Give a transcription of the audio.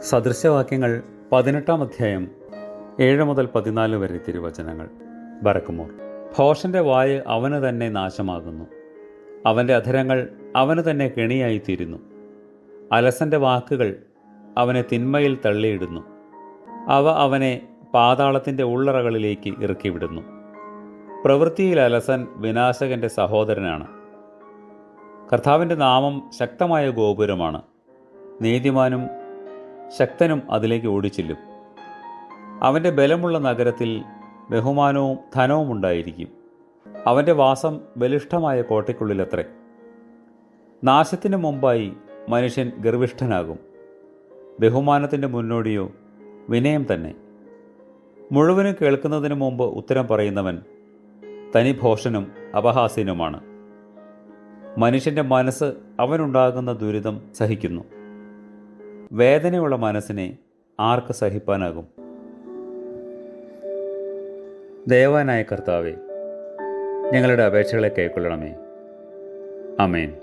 സദൃശവാക്യങ്ങൾ പതിനെട്ടാം അധ്യായം ഏഴ് മുതൽ പതിനാല് വരെ തിരുവചനങ്ങൾ. ബറക്കുമോർ ഭോഷന്റെ വായ് അവന് തന്നെ നാശമാകുന്നു. അവന്റെ അധരങ്ങൾ അവന് തന്നെ കെണിയായിത്തീരുന്നു. അലസന്റെ വാക്കുകൾ അവനെ തിന്മയിൽ തള്ളിയിടുന്നു. അവ അവനെ പാതാളത്തിന്റെ ഉള്ളറകളിലേക്ക് ഇറക്കിവിടുന്നു. പ്രവൃത്തിയിൽ അലസൻ വിനാശകന്റെ സഹോദരനാണ്. കർത്താവിന്റെ നാമം ശക്തമായ ഗോപുരമാണ്. നീതിമാനും ശക്തനും അതിലേക്ക് ഓടിച്ചെല്ലും. അവന്റെ ബലമുള്ള നഗരത്തിൽ ബഹുമാനവും ധനവും ഉണ്ടായിരിക്കും. അവന്റെ വാസം ബലിഷ്ഠമായ കോട്ടയ്ക്കുള്ളിലത്രേ. നാശത്തിന് മുമ്പായി മനുഷ്യൻ ഗർവിഷ്ഠനാകും. ബഹുമാനത്തിന്റെ മുന്നോടിയോ വിനയം തന്നെ. മുഴുവനും കേൾക്കുന്നതിന് മുമ്പ് ഉത്തരം പറയുന്നവൻ തനിഭോഷനും അപഹാസ്യനുമാണ്. മനുഷ്യന്റെ മനസ്സ് അവനുണ്ടാകുന്ന ദുരിതം സഹിക്കുന്നു. വേദനയുള്ള മനസ്സിനെ ആർക്ക് സഹിപ്പാനാകും? ദയവാനായ കർത്താവെ ഞങ്ങളുടെ അപേക്ഷകളെ കൈക്കൊള്ളണമേ അമേൻ